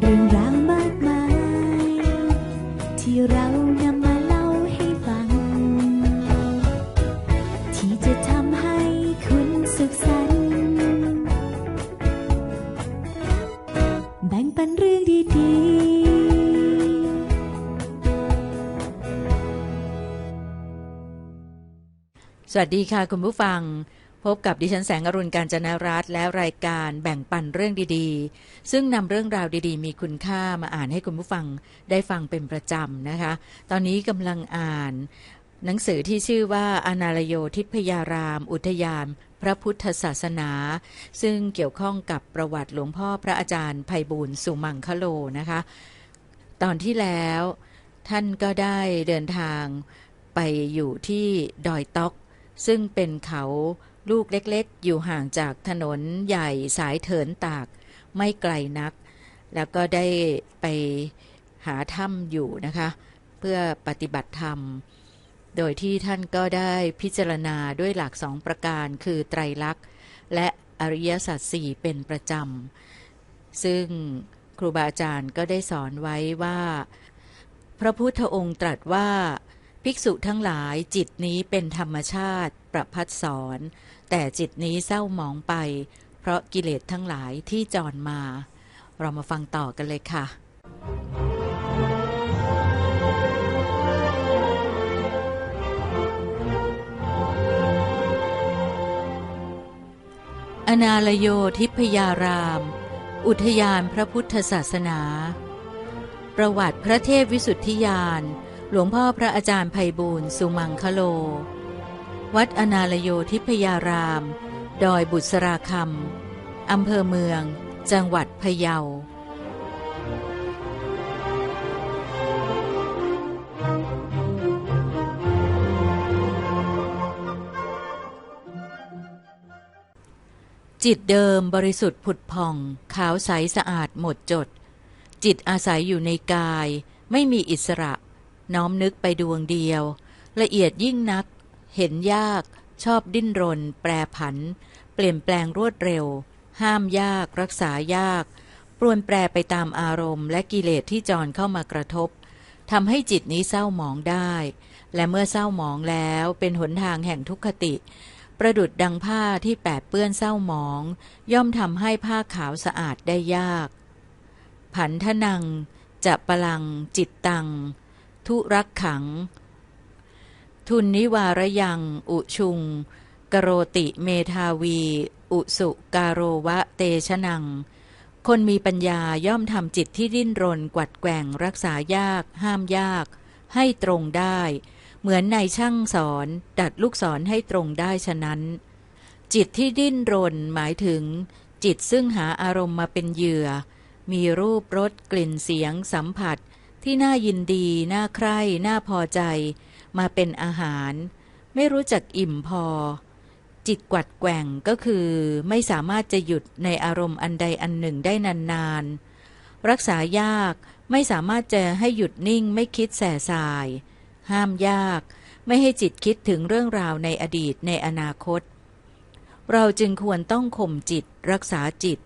เรื่องราวมากมาย ที่เรานำมาเล่าให้ฟัง ที่จะทำให้คุณสุขสันต์แบ่งปันเรื่องดีๆ สวัสดีค่ะคุณผู้ฟัง พบกับดิฉันแสงอรุณการจนรัตและรายการแบ่งปันเรื่องดีๆ ซึ่งนำเรื่องราวดีๆ มีคุณค่ามาอ่านให้คุณผู้ฟังได้ฟังเป็นประจำนะคะ ตอนนี้กำลังอ่าน หนังสือที่ชื่อว่าอนาลโยทิพยาราม อุทยาน พระพุทธศาสนา ซึ่งเกี่ยวข้องกับประวัติหลวงพ่อพระอาจารย์ภัยบูลสุมังคโลนะคะ ตอนที่แล้วท่านก็ได้เดินทางไปอยู่ที่ดอยต๊อก ซึ่งเป็นเขา ลูกเล็กๆ อยู่ห่างจากถนนใหญ่สายเถินตากไม่ไกลนัก แล้วก็ได้ไปหาถ้ำอยู่นะคะ เพื่อปฏิบัติธรรม โดยที่ท่านก็ได้พิจารณาด้วยหลักสองประการคือไตรลักษณ์ และอริยสัจสี่เป็นประจำ ซึ่งครูบาอาจารย์ก็ได้สอนไว้ว่า พระพุทธองค์ตรัสว่า ภิกษุทั้งหลายจิตนี้เป็นธรรมชาติประพัดสอนแต่จิตนี้เศร้าหมองไป เพราะกิเลสทั้งหลายที่จรมา เรามาฟังต่อกันเลยค่ะ อนาลโยทิพยาราม อุทยานพระพุทธศาสนา ประวัติพระเทพวิสุทธิยาน หลวงพ่อพระอาจารย์ไพบูลสุมังคโล วัดอนาลโยทิพยาราม ดอยบุษราคำอำเภอเมือง จังหวัดพะเยาจิตเดิมบริสุทธิ์ผุดผ่อง ขาวใสสะอาดหมดจด จิตอาศัยอยู่ในกาย ไม่มีอิสระ น้อมนึกไปดวงเดียว ละเอียดยิ่งนัก เห็นยาก ชอบดิ้นรน แปรผัน เปลี่ยนแปลงรวดเร็ว ห้ามยาก รักษายาก ปรวนแปรไปตามอารมณ์ และกิเลสที่จรเข้ามากระทบทำให้จิตนี้เศร้าหมองได้ และเมื่อเศร้าหมองแล้วเป็นหนทางแห่งทุกขติ ประดุดดังผ้าที่แปดเปื้อนเศร้าหมอง ย่อมทำให้ผ้าขาวสะอาดได้ยาก ผันทนังจะปลัง จิตตัง ทุรักขัง ทุนนิวารยัง อุชุง กโรติเมทาวี อุสุการโรวะเตชะนัง คนมีปัญญาย่อมทำจิตที่ดิ้นรนกวัดแกว่งรักษายาก ห้ามยาก ให้ตรงได้ เหมือนในช่างสอน ดัดลูกศรให้ตรงได้ฉะนั้น จิตที่ดิ้นรนหมายถึง จิตซึ่งหาอารมณ์มาเป็นเหยื่อมีรูปรสกลิ่นเสียงสัมผัส ที่น่ายินดี น่าใคร่ น่าพอใจ มาเป็นอาหาร ไม่รู้จักอิ่มพอ จิตกวัดแกว่งก็คือไม่สามารถจะหยุดในอารมณ์อันใดอันหนึ่งได้นานๆ รักษายากไม่สามารถจะให้หยุดนิ่งไม่คิดแส่สาย ห้ามยาก ไม่ให้จิตคิดถึงเรื่องราวในอดีตในอนาคต เราจึงควรต้องข่มจิต รักษาจิต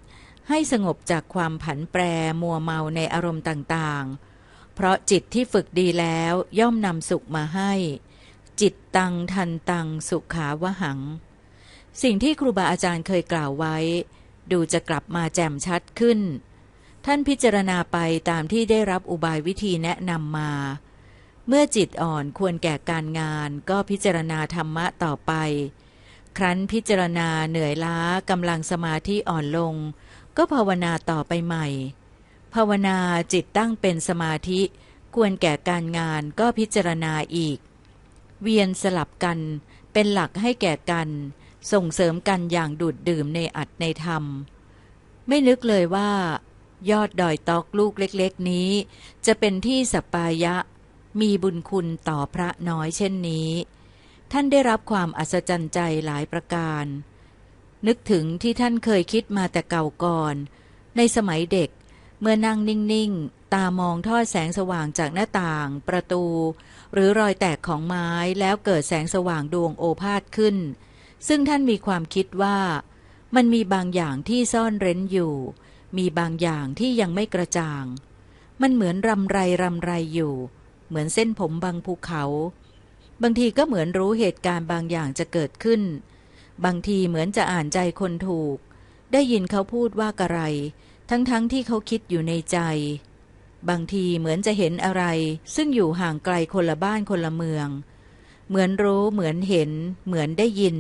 ให้สงบจากความผันแปรมัวเมาในอารมณ์ต่างๆ เพราะจิตที่ฝึกดีแล้วย่อมนำสุขมาให้ จิตตังทันตังสุขาวหัง สิ่งที่ครูบาอาจารย์เคยกล่าวไว้ ดูจะกลับมาแจ่มชัดขึ้น ท่านพิจารณาไปตามที่ได้รับอุบายวิธีแนะนำมา เมื่อจิตอ่อนควรแก่การงานก็พิจารณาธรรมะต่อไป ครั้นพิจารณาเหนื่อยล้ากำลังสมาธิอ่อนลง ก็ภาวนาต่อไปใหม่ ภาวนาจิตตั้งเป็นสมาธิ ควรแก่การงานก็พิจารณาอีก เวียนสลับกันเป็นหลักให้แก่กัน ส่งเสริมกันอย่างดูดดื่มในอัดในธรรม ไม่นึกเลยว่า ยอดดอยตอกลูกเล็กๆนี้ จะเป็นที่สปายะ มีบุญคุณต่อพระน้อยเช่นนี้ ท่านได้รับความอัศจรรย์ใจหลายประการ นึกถึงที่ท่านเคยคิดมาแต่เก่าก่อน ในสมัยเด็ก เมื่อนั่งนิ่งๆ ตามองทอดแสงสว่างจากหน้าต่าง ประตู หรือรอยแตกของไม้แล้วเกิดแสงสว่างดวงโอภาษขึ้น ซึ่งท่านมีความคิดว่า มันมีบางอย่างที่ซ่อนเร้นอยู่ มีบางอย่างที่ยังไม่กระจ่าง มันเหมือนรำไรรำไรอยู่ เหมือนเส้นผมบางภูเขา บางทีก็เหมือนรู้เหตุการณ์บางอย่างจะเกิดขึ้น บางทีเหมือนจะอ่านใจคนถูก ได้ยินเขาพูดว่ากระไร ทั้งๆทที่เขาคิดอยู่ในใจ บางทีเหมือนจะเห็นอะไร ซึ่งอยู่ห่างไกลคนละบ้านคนละเมือง เหมือนรู้เหมือนเห็น เหมือนได้ยิน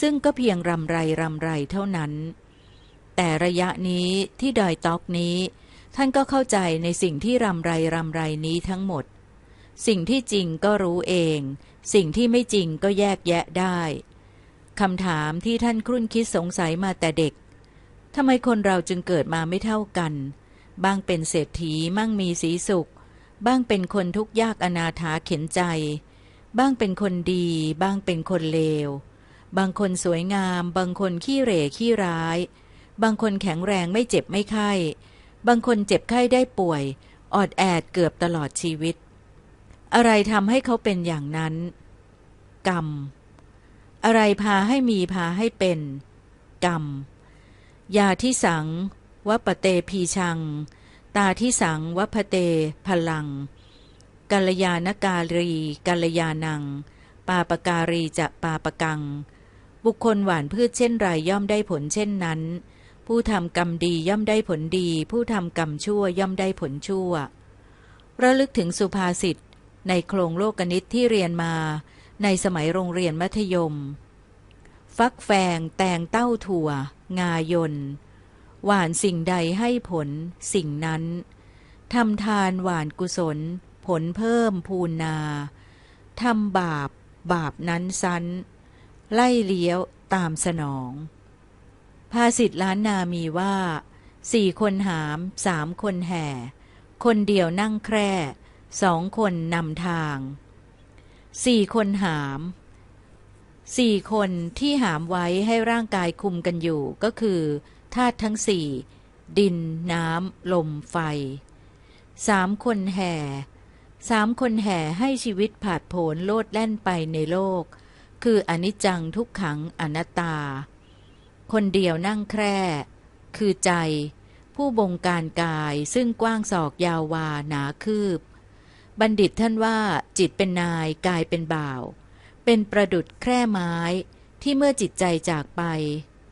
ซึ่งก็เพียงรำไรรำไรเท่านั้น แต่ระยะนี้ที่ดอยตอกนี้ ท่านก็เข้าใจในสิ่งที่รำไรรำไรนี้ทั้งหมด สิ่งที่จริงก็รู้เอง สิ่งที่ไม่จริงก็แยกแยะได้คำถามที่ท่านครุ่นคิดสงสัยมาแต่เด็ก ทำไมคนเราจึงเกิดมาไม่เท่ากัน บ้างเป็นเศรษฐีมั่งมีสีสุข บ้างเป็นคนทุกข์ยากอนาถาเข็นใจ บ้างเป็นคนดี บ้างเป็นคนเลว บางคนสวยงาม บางคนขี้เหร่ขี้ร้าย บางคนแข็งแรงไม่เจ็บไม่ไข้ บางคนเจ็บไข้ได้ป่วย ออดแอดเกือบตลอดชีวิต อะไรทำให้เขาเป็นอย่างนั้น กรรม อะไรพาให้มีพาให้เป็น กรรม ยาที่สังวัปเตพีชัง ตาที่สังวัพเตพลัง กัลยาณกาลีกัลยานัง ปาปการีจะปาปกัง บุคคลหวานพืชเช่นไรย่อมได้ผลเช่นนั้น ผู้ทำกรรมดีย่อมได้ผลดี ผู้ทำกรรมชั่วย่อมได้ผลชั่ว ระลึกถึงสุภาษิตในโครงโลกนิตที่เรียนมา ในสมัยโรงเรียนมัธยม ฟักแฟงแตงเต้าถั่ว งายน หวานสิ่งใดให้ผลสิ่งนั้นทำทานหวานกุศล ผลเพิ่มพูนนาทำบาป บาปนั้นซ้น ไล่เลี้ยวตามสนอง ภาษิตล้านนามีว่าสี่คนหามสามคนแห่ คนเดียวนั่งแคร่สองคนนำทางสี่คนหาม สี่คนที่หามไว้ให้ร่างกายคุมกันอยู่ก็คือธาตุทั้งสี่ดิน น้ำ ลม ไฟสามคนแห่สามคนแห่ให้ชีวิตผาดโผนโลดแล่นไปในโลก คืออนิจจังทุกขังอนัตตา คนเดียวนั่งแคร่ คือใจ ผู้บงการกายซึ่งกว้างศอกยาววาหนาคืบ บัณฑิตท่านว่าจิตเป็นนายกายเป็นบ่าว เป็นประดุดแคร่ไม้ที่เมื่อจิตใจจากไป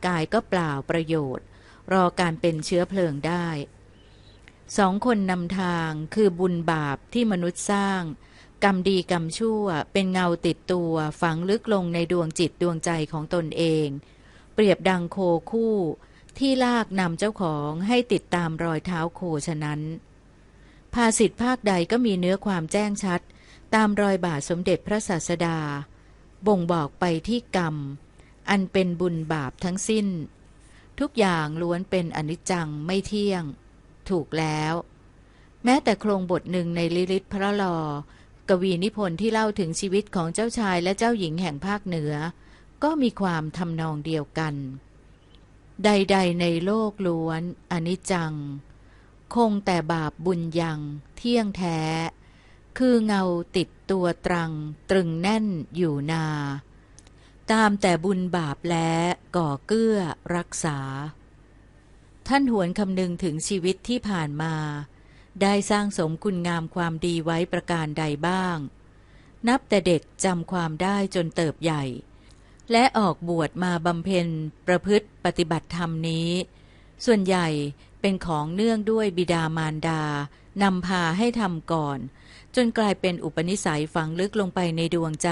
กายก็เปล่าประโยชน์ รอการเป็นเชื้อเพลิงได้สองคนนำทางคือบุญบาปที่มนุษย์สร้าง กรรมดีกรรมชั่วเป็นเงาติดตัวฝังลึกลงในดวงจิตดวงใจของตนเอง เปรียบดังโคคู่ ที่ลากนำเจ้าของให้ติดตามรอยเท้าโคฉะนั้น ภาษิตภาคใดก็มีเนื้อความแจ้งชัด ตามรอยบาทสมเด็จพระศาสดา บ่งบอกไปที่กรรม อันเป็นบุญบาปทั้งสิ้น ทุกอย่างล้วนเป็นอนิจจังไม่เที่ยง ถูกแล้ว แม้แต่โครงบทหนึ่งในลิลิตพระลอกวีนิพนธ์ที่เล่าถึงชีวิตของเจ้าชายและเจ้าหญิงแห่งภาคเหนือ ก็มีความทำนองเดียวกัน ใด ๆ ในโลกล้วนอนิจจัง คงแต่บาปบุญยัง เที่ยงแท้ คือเงาติดตัวตรัง ตรึงแน่นอยู่นา ตามแต่บุญบาปและก่อเกื้อรักษา ท่านหวนคำนึงถึงชีวิตที่ผ่านมา ได้สร้างสมคุณงามความดีไว้ประการใดบ้าง นับแต่เด็กจำความได้จนเติบใหญ่ และออกบวชมาบำเพ็ญประพฤติปฏิบัติธรรมนี้ ส่วนใหญ่เป็นของเนื่องด้วยบิดามารดา นำพาให้ทำก่อน จนกลายเป็นอุปนิสัยฝังลึกลงไปในดวงใจ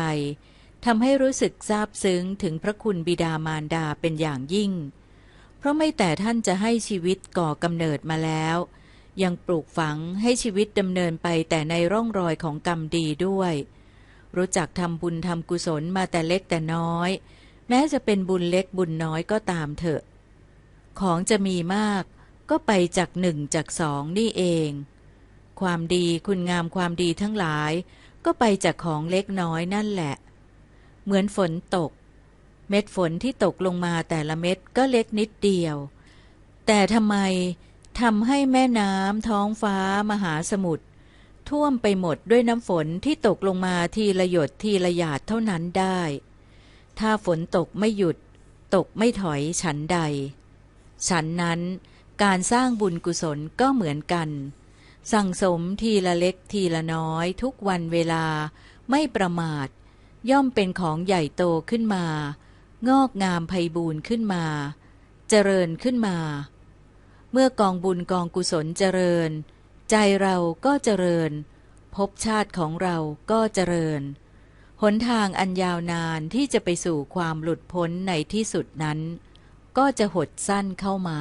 ทำให้รู้สึกซาบซึ้งถึงพระคุณบิดามารดาเป็นอย่างยิ่ง เพราะไม่แต่ท่านจะให้ชีวิตก่อกำเนิดมาแล้ว ยังปลูกฝังให้ชีวิตดำเนินไปแต่ในร่องรอยของกรรมดีด้วย รู้จักทำบุญทำกุศลมาแต่เล็กแต่น้อย แม้จะเป็นบุญเล็กบุญน้อยก็ตามเถอะ ของจะมีมากก็ไปจากหนึ่งจากสองนี่เอง ความดีคุณงามความดีทั้งหลาย ก็ไปจากของเล็กน้อยนั่นแหละ เหมือนฝนตก เม็ดฝนที่ตกลงมาแต่ละเม็ดก็เล็กนิดเดียว แต่ทำไมทำให้แม่น้ำท้องฟ้ามหาสมุทรท่วมไปหมดด้วยน้ำฝนที่ตกลงมาทีละหยดทีละหยาดเท่านั้นได้ ถ้าฝนตกไม่หยุด ตกไม่ถอยฉันใด ฉันนั้นการสร้างบุญกุศลก็เหมือนกัน สั่งสมทีละเล็กทีละน้อย ทุกวันเวลาไม่ประมาท ย่อมเป็นของใหญ่โตขึ้นมา งอกงามไพบูรณ์ขึ้นมา เจริญขึ้นมา เมื่อกองบุญกองกุศลเจริญ ใจเราก็เจริญ ภพชาติของเราก็เจริญ หนทางอันยาวนานที่จะไปสู่ความหลุดพ้นในที่สุดนั้น ก็จะหดสั้นเข้ามา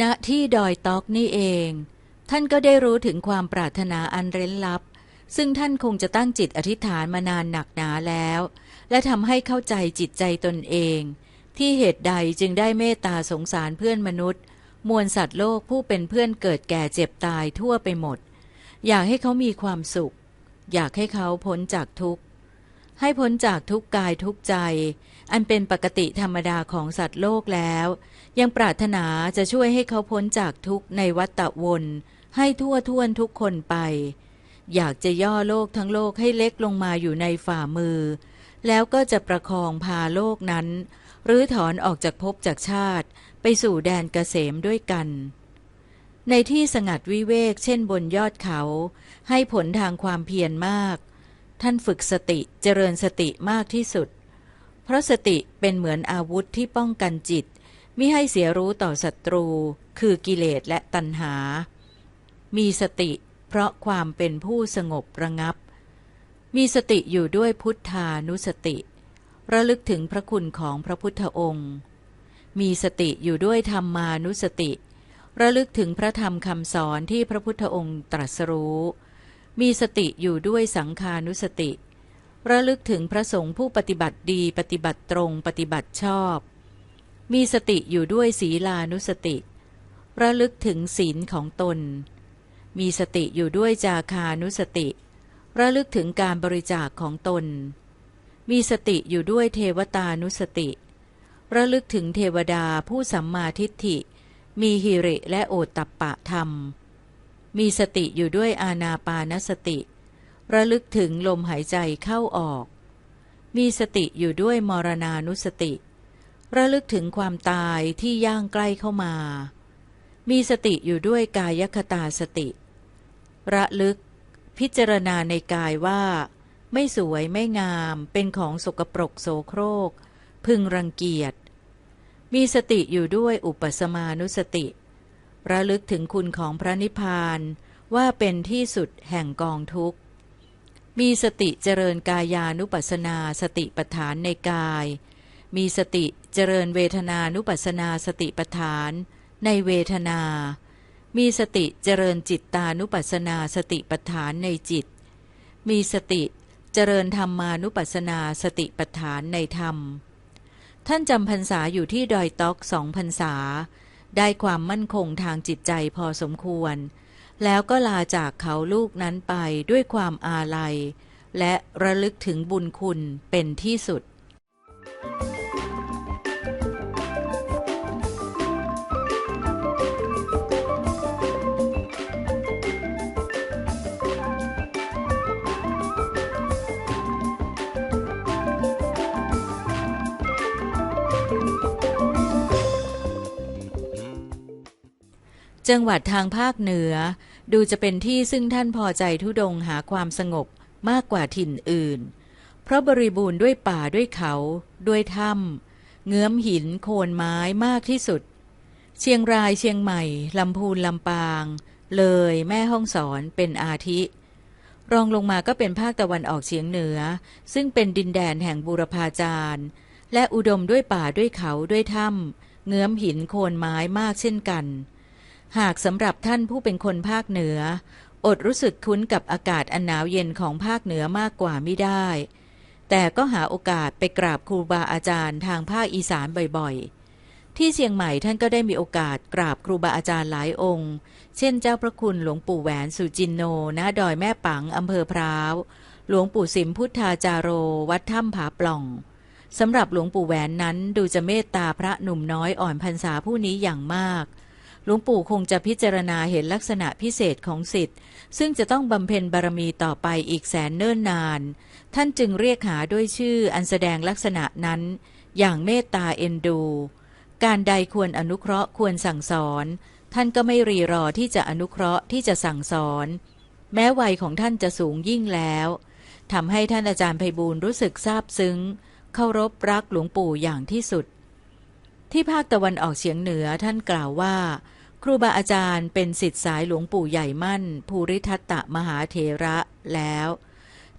ณที่ดอยตอกนี่เอง ท่านก็ได้รู้ถึงความปรารถนาอันเร้นลับ ซึ่งท่านคงจะตั้งจิตอธิษฐานมานานหนักหนาแล้ว และทำให้เข้าใจจิตใจตนเอง ที่เหตุใดจึงได้เมตตาสงสารเพื่อนมนุษย์ มวลสัตว์โลกผู้เป็นเพื่อนเกิดแก่เจ็บตายทั่วไปหมด อยากให้เขามีความสุข อยากให้เขาพ้นจากทุกข์ให้พ้นจากทุกกายทุกใจ อันเป็นปกติธรรมดาของสัตว์โลกแล้ว ยังปรารถนาจะช่วยให้เขาพ้นจากทุกข์ในวัฏฏะวน ให้ทั่วท่วนทุกคนไป อยากจะย่อโลกทั้งโลกให้เล็กลงมาอยู่ในฝ่ามือ แล้วก็จะประคองพาโลกนั้น หรือถอนออกจากภพจากชาติ ไปสู่แดนเกษมด้วยกัน ในที่สงัดวิเวกเช่นบนยอดเขา ให้ผลทางความเพียรมาก ท่านฝึกสติเจริญสติมากที่สุด เพราะสติเป็นเหมือนอาวุธที่ป้องกันจิต มิให้เสียรู้ต่อศัตรู คือกิเลสและตัณหา มีสติเพราะความเป็นผู้สงบระงับ มีสติอยู่ด้วยพุทธานุสติ ระลึกถึงพระคุณของพระพุทธองค์ มีสติอยู่ด้วยธรรมานุสติ ระลึกถึงพระธรรมคำสอนที่พระพุทธองค์ตรัสรู้ มีสติอยู่ด้วยสังขานุสติ ระลึกถึงพระสงฆ์ผู้ปฏิบัติดีปฏิบัติตรงปฏิบัติชอบ มีสติอยู่ด้วยศีลานุสติ ระลึกถึงศีลของตน มีสติอยู่ด้วยจาคานุสติ ระลึกถึงการบริจาคของตน มีสติอยู่ด้วยเทวตานุสติ ระลึกถึงเทวดาผู้สัมมาทิฏฐิ มีหิริและโอตตัปปะธรรม มีสติอยู่ด้วยอาณาปานสติ ระลึกถึงลมหายใจเข้าออก มีสติอยู่ด้วยมรณานุสติ ระลึกถึงความตายที่ย่างใกล้เข้ามา มีสติอยู่ด้วยกายคตาสติ ระลึก พิจารณาในกายว่า ไม่สวยไม่งามเป็นของสกปรกโสโครก พึงรังเกียจ มีสติอยู่ด้วยอุปสมานุสติ ระลึกถึงคุณของพระนิพพานว่าเป็นที่สุดแห่งกองทุกข์มีสติเจริญกายานุปัสนาสติปฐานในกาย มีสติเจริญเวทนานุปัสนาสติปฐาน ในเวทนา มีสติเจริญจิตตานุปัสนาสติปฐานในจิต มีสติเจริญธรรมานุปัสนาสติปฐานในธรรม ท่านจำพรรษาอยู่ที่ดอยต๊อกสองพรรษา ได้ความมั่นคงทางจิตใจพอสมควร แล้วก็ลาจากเขาลูกนั้นไปด้วยความอาลัย และระลึกถึงบุญคุณเป็นที่สุด จังหวัดทางภาคเหนือ ดูจะเป็นที่ซึ่งท่านพอใจทุดงหาความสงบมากกว่าถิ่นอื่น เพราะบริบูรณ์ด้วยป่าด้วยเขา ด้วยถ้ำเงื้อมหินโคนไม้มากที่สุด เชียงรายเชียงใหม่ลำพูนลำปาง เลยแม่ห้องสอนเป็นอาทิ รองลงมาก็เป็นภาคตะวันออกเฉียงเหนือ ซึ่งเป็นดินแดนแห่งบูรพาจารย์ และอุดมด้วยป่าด้วยเขาด้วยถ้ำเงื้อมหินโคนไม้มากเช่นกัน หากสำหรับท่านผู้เป็นคนภาคเหนือ อดรู้สึกคุ้นกับอากาศอันหนาวเย็นของภาคเหนือมากกว่าไม่ได้ แต่ก็หาโอกาสไปกราบครูบาอาจารย์ทางภาคอีสานบ่อยๆ ที่เชียงใหม่ท่านก็ได้มีโอกาสกราบครูบาอาจารย์หลายองค์ เช่นเจ้าพระคุณหลวงปู่แหวนสุจินโนณดอยแม่ปังอำเภอพร้าวหลวงปู่สิมพุทธาจาโร วัดถ้ำผาปล่องสำหรับหลวงปู่แหวนนั้นดูจะเมตตาพระหนุ่มน้อยอ่อนพรรษาผู้นี้อย่างมาก หลวงปู่คงจะพิจารณาเห็นลักษณะพิเศษของสิทธิ์ ซึ่งจะต้องบำเพ็ญบารมีต่อไปอีกแสนเนิ่นนาน ท่านจึงเรียกหาด้วยชื่ออันแสดงลักษณะนั้น อย่างเมตตาเอ็นดู การใดควรอนุเคราะห์ควรสั่งสอน ท่านก็ไม่รีรอที่จะอนุเคราะห์ที่จะสั่งสอน แม้วัยของท่านจะสูงยิ่งแล้วทำให้ท่านอาจารย์ไพบูลรู้สึกซาบซึ้ง เคารพรักหลวงปู่อย่างที่สุด ที่ภาคตะวันออกเฉียงเหนือท่านกล่าวว่า ครูบาอาจารย์เป็นสิทธิสายหลวงปู่ใหญ่มั่น ภูริทัตตมหาเถระแล้ว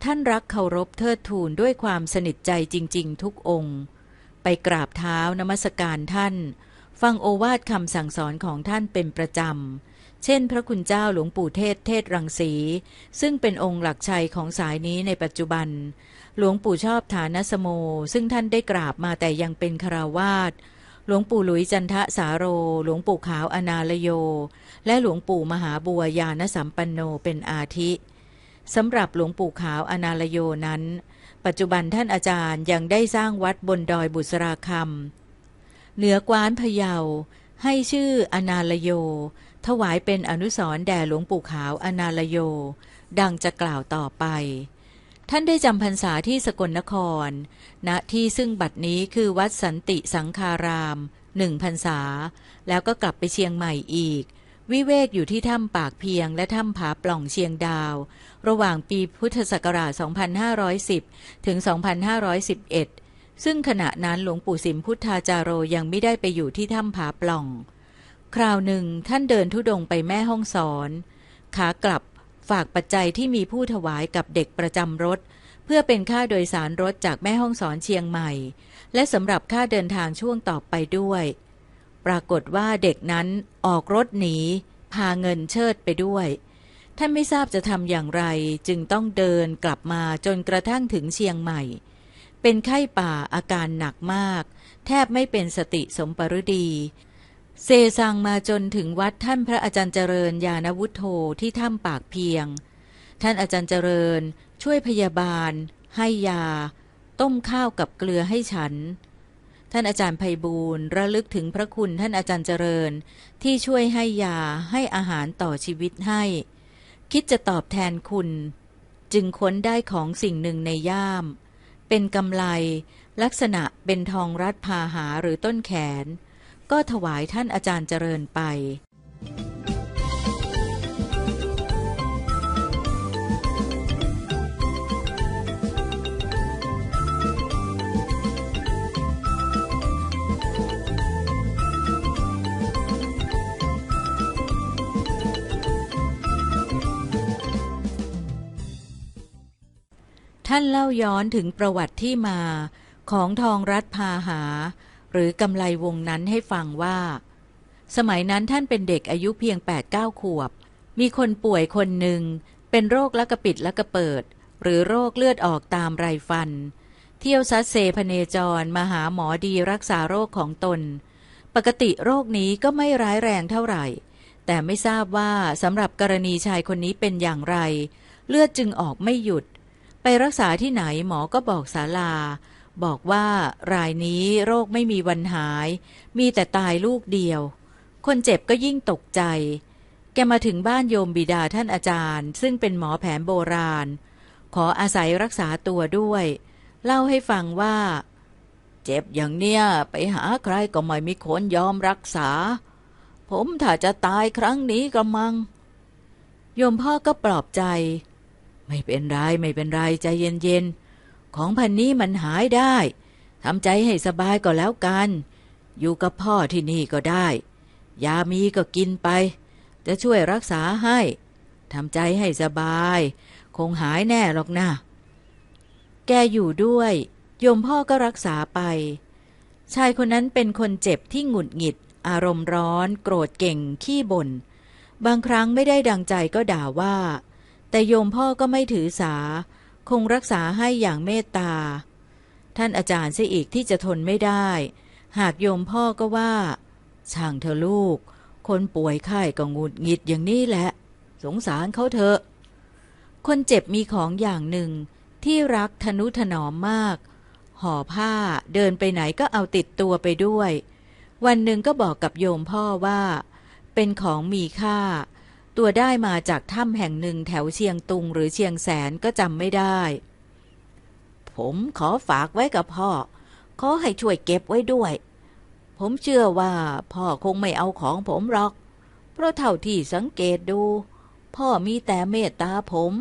ท่านรักเคารพเทิดทูนด้วยความสนิทใจจริง ๆ ทุกองค์ ไปกราบเท้านมัสการท่าน ฟังโอวาทคำสั่งสอนของท่านเป็นประจำ เช่น พระคุณเจ้าหลวงปู่เทศเทศรังสี ซึ่งเป็นองค์หลักชัยของสายนี้ในปัจจุบัน หลวงปู่ชอบฐานสโม ซึ่งท่านได้กราบมาแต่ยังเป็นคาราวาส หลวงปู่หลุยจันทะสาโร หลวงปู่ขาวอนาลโย และหลวงปู่มหาบัวยานสัมปันโนเป็นอาทิสำหรับหลวงปู่ขาวอนาลโยนั้น ปัจจุบันท่านอาจารย์ยังได้สร้างวัดบนดอยบุษราคำเหนือกว้านพะเยา ให้ชื่ออนาลโย ถวายเป็นอนุสรณ์แด่หลวงปู่ขาวอนาลโย ดังจะกล่าวต่อไป ท่านได้จำพรรษาที่สกลนคร ณ ที่ซึ่งบัดนี้คือวัดสันติสังคารามหนึ่งพรรษา แล้วก็กลับไปเชียงใหม่อีก วิเวกอยู่ที่ถ้ำปากเพียงและถ้ำผาปล่องเชียงดาว ระหว่างปีพุทธศักราช 2510 ถึง 2511 ซึ่งขณะนั้นหลวงปู่สิมพุทธาจารโรยังไม่ได้ไปอยู่ที่ถ้ำผาปล่อง คราวหนึ่งท่านเดินทุดงไปแม่ห้องสอน ขากลับ ฝากปัจจัยที่มีผู้ถวายกับเด็กประจำรถ เพื่อเป็นค่าโดยสารรถจากแม่ห้องสอนเชียงใหม่ และสำหรับค่าเดินทางช่วงต่อไปด้วย ปรากฏว่าเด็กนั้นออกรถหนี พาเงินเชิดไปด้วย ท่านไม่ทราบจะทำอย่างไรจึงต้องเดินกลับมาจนกระทั่งถึงเชียงใหม่ เป็นไข้ป่าอาการหนักมาก แทบไม่เป็นสติสมปรุดี เซซังมาจนถึงวัดท่านพระอาจารย์เจริญญาณวุฒโธที่ถ้ำปากเพียง ท่านอาจารย์เจริญ ช่วยพยาบาล ให้ยา ต้มข้าวกับเกลือให้ฉัน ท่านอาจารย์ไพบูลย์ระลึกถึงพระคุณท่านอาจารย์เจริญ ที่ช่วยให้ยาให้อาหารต่อชีวิตให้ คิดจะตอบแทนคุณ จึงค้นได้ของสิ่งหนึ่งในย่าม เป็นกำไล ลักษณะเป็นทองรัดพาหาหรือต้นแขน ก็ถวายท่านอาจารย์เจริญไปท่านเล่าย้อนถึงประวัติที่มาของทองรัฐพาหา หรือกำไลวงนั้นให้ฟังว่า สมัยนั้นท่านเป็นเด็กอายุเพียง8ปดเก้าขวบ มีคนป่วยคนหนึ่ง เป็นโรคละกระปิดละกระเปิด หรือโรคเลือดออกตามไรฟัน เที่ยวซัดเซพเนจรมาหาหมอดีรักษาโรคของตน ปกติโรคนี้ก็ไม่ร้ายแรงเท่าไหร่ แต่ไม่ทราบว่าสำหรับกรณีชายคนนี้เป็นอย่างไร เลือดจึงออกไม่หยุด ไปรักษาที่ไหนหมอก็บอกศาลา บอกว่ารายนี้โรคไม่มีวันหาย มีแต่ตายลูกเดียว คนเจ็บก็ยิ่งตกใจ แกมาถึงบ้านโยมบิดาท่านอาจารย์ ซึ่งเป็นหมอแผนโบราณ ขออาศัยรักษาตัวด้วย เล่าให้ฟังว่า เจ็บอย่างเนี้ยไปหาใครก็ไม่มีคนยอมรักษา ผมถ้าจะตายครั้งนี้ก็มัง โยมพ่อก็ปลอบใจ ไม่เป็นไรไม่เป็นไรใจเย็นๆ ของพันนี้มันหายได้ทำใจให้สบายก็แล้วกัน อยู่กับพ่อที่นี่ก็ได้ ยามีก็กินไป จะช่วยรักษาให้ทำใจให้สบาย คงหายแน่หรอกนะ แกอยู่ด้วย โยมพ่อก็รักษาไป ชายคนนั้นเป็นคนเจ็บที่หงุดหงิด อารมณ์ร้อน โกรธเก่ง ขี้บ่น บางครั้งไม่ได้ดังใจก็ด่าว่า แต่โยมพ่อก็ไม่ถือสา คงรักษาให้อย่างเมตตา ท่านอาจารย์เสียอีกที่จะทนไม่ได้ หากโยมพ่อก็ว่าช่างเธอลูก คนป่วยไข้ก็งุดหงิดอย่างนี้แหละ สงสารเขาเถอะ คนเจ็บมีของอย่างหนึ่ง ที่รักทนุถนอมมาก ห่อผ้าเดินไปไหนก็เอาติดตัวไปด้วย วันหนึ่งก็บอกกับโยมพ่อว่า เป็นของมีค่า ตัวได้มาจากถ้ำแห่งหนึ่งแถวเชียงตุงหรือเชียงแสนก็จำไม่ได้ ผมขอฝากไว้กับพ่อ ขอให้ช่วยเก็บไว้ด้วย ผมเชื่อว่าพ่อคงไม่เอาของผมหรอก เพราะเท่าที่สังเกตดู พ่อมีแต่เมตตาผม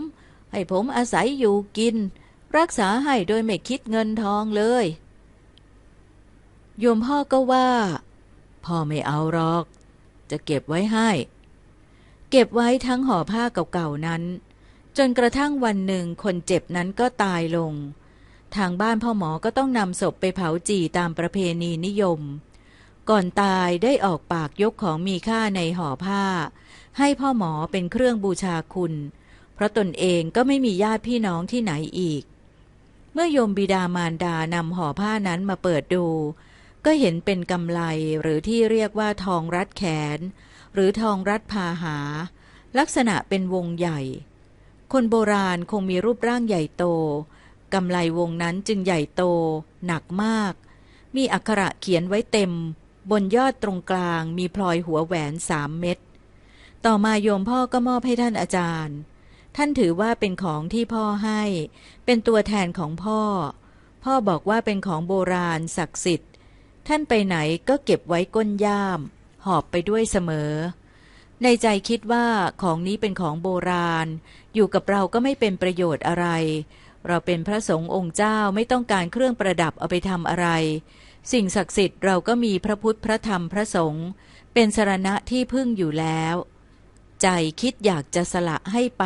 ให้ผมอาศัยอยู่กิน รักษาให้โดยไม่คิดเงินทองเลย โยมพ่อก็ว่า พ่อไม่เอาหรอก จะเก็บไว้ให้ เก็บไว้ทั้งห่อผ้าเก่าๆนั้น จนกระทั่งวันหนึ่งคนเจ็บนั้นก็ตายลง ทางบ้านพ่อหมอก็ต้องนำศพไปเผาจี่ตามประเพณีนิยม ก่อนตายได้ออกปากยกของมีค่าในห่อผ้า ให้พ่อหมอเป็นเครื่องบูชาคุณ เพราะตนเองก็ไม่มีญาติพี่น้องที่ไหนอีก เมื่อโยมบิดามารดานำห่อผ้านั้นมาเปิดดู ก็เห็นเป็นกำไลหรือที่เรียกว่าทองรัดแขน หรือทองรัดพาหา ลักษณะเป็นวงใหญ่ คนโบราณคงมีรูปร่างใหญ่โตกำไลวงนั้นจึงใหญ่โต หนักมาก มีอักขระเขียนไว้เต็ม บนยอดตรงกลางมีพลอยหัวแหวนสามเม็ดต่อมาโยมพ่อก็มอบให้ท่านอาจารย์ ท่านถือว่าเป็นของที่พ่อให้ เป็นตัวแทนของพ่อ พ่อบอกว่าเป็นของโบราณศักดิ์สิทธิ์ ท่านไปไหนก็เก็บไว้ก้นย่าม อบไปด้วยเสมอ ในใจคิดว่าของนี้เป็นของโบราณ อยู่กับเราก็ไม่เป็นประโยชน์อะไร เราเป็นพระสงฆ์องค์เจ้าไม่ต้องการเครื่องประดับเอาไปทำอะไร สิ่งศักดิ์สิทธิ์เราก็มีพระพุทธพระธรรมพระสงฆ์เป็นสรณะที่พึ่งอยู่แล้ว ใจคิดอยากจะสละให้ไป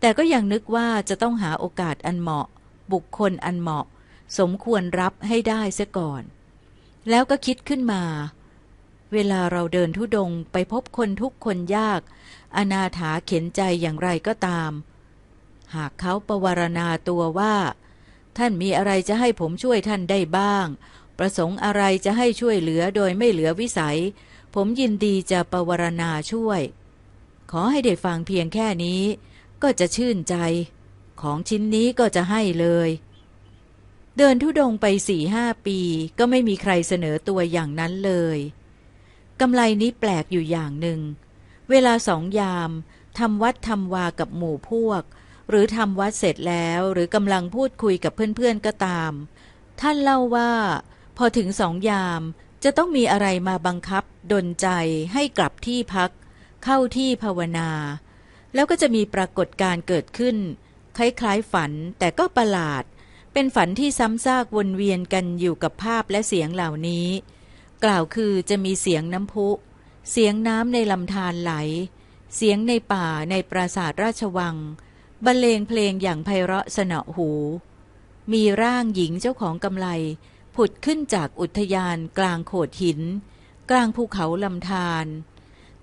แต่ก็ยังนึกว่าจะต้องหาโอกาสอันเหมาะ บุคคลอันเหมาะ สมควรรับให้ได้เสียก่อนแล้วก็คิดขึ้นมา เวลาเราเดินทุดงไปพบคนทุกคนยาก อนาถาเข็นใจอย่างไรก็ตาม หากเขาประวารณาตัวว่า ท่านมีอะไรจะให้ผมช่วยท่านได้บ้าง ประสงค์อะไรจะให้ช่วยเหลือโดยไม่เหลือวิสัย ผมยินดีจะประวารณาช่วย ขอให้ได้ฟังเพียงแค่นี้ ก็จะชื่นใจ ของชิ้นนี้ก็จะให้เลยเดินทุดงไปสี่ห้าปีก็ไม่มีใครเสนอตัวอย่างนั้นเลย กำไรนี้แปลกอยู่อย่างหนึ่ง เวลาสองยามทำวัดทำวากับหมู่พวก หรือทำวัดเสร็จแล้วหรือกำลังพูดคุยกับเพื่อนๆก็ตาม ท่านเล่าว่า พอถึงสองยามจะต้องมีอะไรมาบังคับ ดนใจให้กลับที่พัก เข้าที่ภาวนา แล้วก็จะมีปรากฏการณ์เกิดขึ้น คล้ายๆฝันแต่ก็ประหลาด เป็นฝันที่ซ้ำซากวนเวียนกันอยู่กับภาพและเสียงเหล่านี้ กล่าวคือจะมีเสียงน้ำพุ เสียงน้ำในลำธารไหล เสียงในป่าในปราสาทราชวัง บรรเลงเพลงอย่างไพเราะสนอหู มีร่างหญิงเจ้าของกำไล ผุดขึ้นจากอุทยานกลางโขดหิน กลางภูเขาลำธาร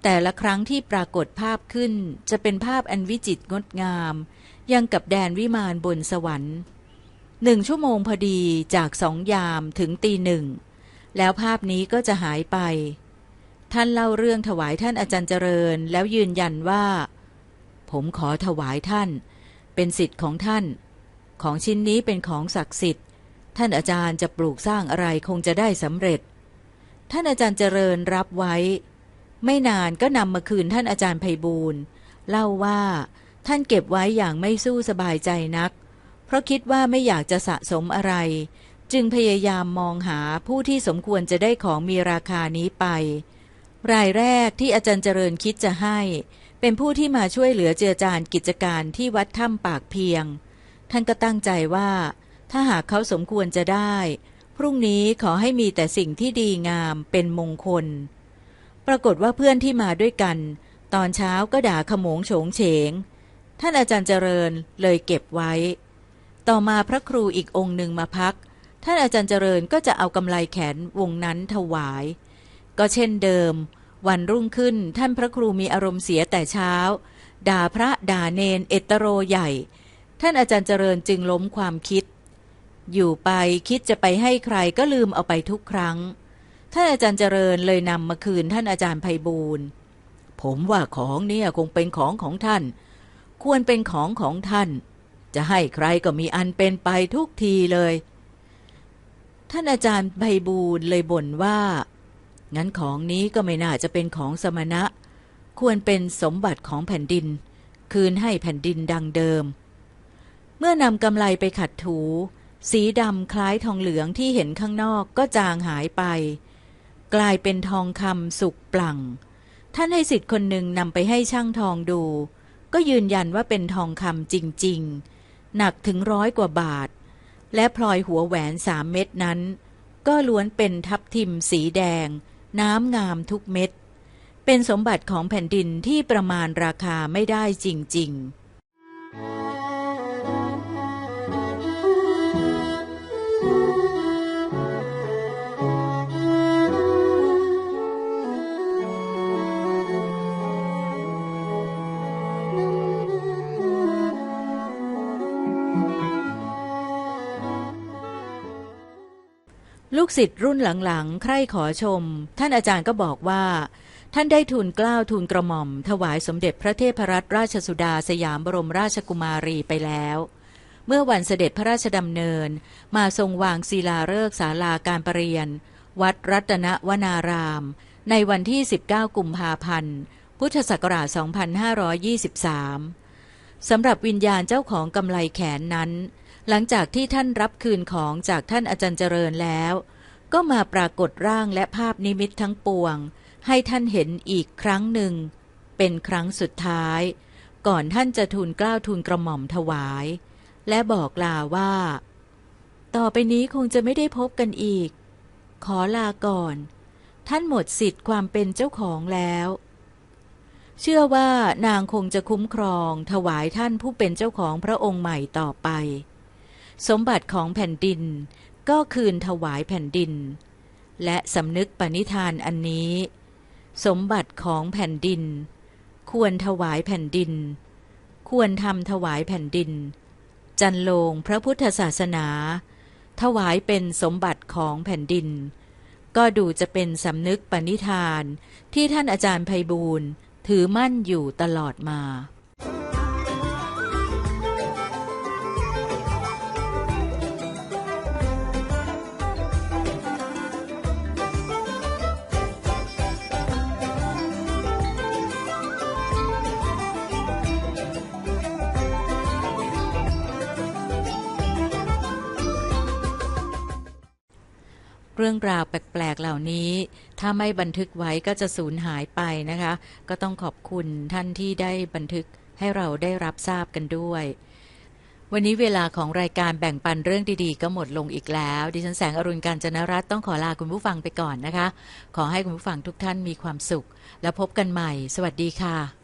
แต่ละครั้งที่ปรากฏภาพขึ้นจะเป็นภาพอันวิจิตรงดงาม ยังกับแดนวิมานบนสวรรค์หนึ่งชั่วโมงพอดีจากสองยามถึงตีหนึ่ง แล้วภาพนี้ก็จะหายไป ท่านเล่าเรื่องถวายท่านอาจารย์เจริญ แล้วยืนยันว่า ผมขอถวายท่าน เป็นสิทธิ์ของท่าน ของชิ้นนี้เป็นของศักดิ์สิทธิ์ ท่านอาจารย์จะปลูกสร้างอะไรคงจะได้สำเร็จ ท่านอาจารย์เจริญรับไว้ ไม่นานก็นำมาคืนท่านอาจารย์ไพบูลเล่าว่าท่านเก็บไว้อย่างไม่สู้สบายใจนัก เพราะคิดว่าไม่อยากจะสะสมอะไร จึงพยายามมองหาผู้ที่สมควรจะได้ของมีราคานี้ไป รายแรกที่อาจารย์เจริญคิดจะให้ เป็นผู้ที่มาช่วยเหลือเจือจานกิจการที่วัดถ้ำปากเพียง ท่านก็ตั้งใจว่า ถ้าหากเขาสมควรจะได้ พรุ่งนี้ขอให้มีแต่สิ่งที่ดีงามเป็นมงคล ปรากฏว่าเพื่อนที่มาด้วยกัน ตอนเช้าก็ด่าขโมงโฉงเฉง ท่านอาจารย์เจริญเลยเก็บไว้ ต่อมาพระครูอีกองค์หนึ่งมาพัก ท่านอาจารย์เจริญก็จะเอากำไลแขนวงนั้นถวาย ก็เช่นเดิม วันรุ่งขึ้นท่านพระครูมีอารมณ์เสียแต่เช้า ด่าพระด่าเนน เอตโรใหญ่ ท่านอาจารย์เจริญจึงล้มความคิด อยู่ไปคิดจะไปให้ใครก็ลืมเอาไปทุกครั้ง ท่านอาจารย์เจริญเลยนำมาคืนท่านอาจารย์ไพบูลย์ผมว่าของเนี่ยคงเป็นของของท่าน ควรเป็นของของท่าน จะให้ใครก็มีอันเป็นไปทุกทีเลย ท่านอาจารย์ไพบูลย์เลยบ่นว่า งั้นของนี้ก็ไม่น่าจะเป็นของสมณะ ควรเป็นสมบัติของแผ่นดิน คืนให้แผ่นดินดังเดิม เมื่อนำกำไลไปขัดถู สีดำคล้ายทองเหลืองที่เห็นข้างนอกก็จางหายไป กลายเป็นทองคำสุกปลั่ง ท่านให้สิทธิ์คนหนึ่งนำไปให้ช่างทองดู ก็ยืนยันว่าเป็นทองคำจริง ๆ หนักถึงร้อยกว่าบาท และพลอยหัวแหวนสามเม็ดนั้น ก็ล้วนเป็นทับทิมสีแดง น้ำงามทุกเม็ด เป็นสมบัติของแผ่นดินที่ประมาณราคาไม่ได้จริง ๆ ลูกศิษย์รุ่นหลังๆ ใคร่ขอชม ท่านอาจารย์ก็บอกว่า ท่านได้ทูลกล้าวทูลกระหม่อม ถวายสมเด็จพระเทพรัตนราชสุดาสยามบรมราชกุมารีไปแล้ว เมื่อวันเสด็จพระราชดำเนิน มาทรงวางศิลาฤกษ์ศาลาการประเรียน วัดรัตนวนาราม ในวันที่ 19 กุมภาพันธ์ พุทธศักราช 2523สำหรับวิญญาณเจ้าของกำไลแขนนั้น หลังจากที่ท่านรับคืนของจากท่านอาจารย์เจริญแล้ว ก็มาปรากฏร่างและภาพนิมิตทั้งปวง ให้ท่านเห็นอีกครั้งหนึ่ง เป็นครั้งสุดท้าย ก่อนท่านจะทูลกล้าวทูลกระหม่อมถวาย และบอกลาว่า ต่อไปนี้คงจะไม่ได้พบกันอีก ขอลาก่อน ท่านหมดสิทธิ์ความเป็นเจ้าของแล้วเชื่อว่านางคงจะคุ้มครองถวายท่านผู้เป็นเจ้าของพระองค์ใหม่ต่อไป สมบัติของแผ่นดิน ก็คืนถวายแผ่นดิน และสำนึกปณิธานอันนี้ สมบัติของแผ่นดิน ควรถวายแผ่นดิน ควรทำถวายแผ่นดิน จันโลงพระพุทธศาสนา ถวายเป็นสมบัติของแผ่นดิน ก็ดูจะเป็นสำนึกปณิธานที่ท่านอาจารย์ไพบูลย์ถือมั่นอยู่ตลอดมา เรื่องราวแปลกๆเหล่านี้ ถ้าไม่บันทึกไว้ก็จะสูญหายไปนะคะ ก็ต้องขอบคุณท่านที่ได้บันทึกให้เราได้รับทราบกันด้วย วันนี้เวลาของรายการแบ่งปันเรื่องดีๆ ก็หมดลงอีกแล้ว ดิฉันแสงอรุณการจนรัตน์ต้องขอลาคุณผู้ฟังไปก่อนนะคะ ขอให้คุณผู้ฟังทุกท่านมีความสุข แล้วพบกันใหม่ สวัสดีค่ะ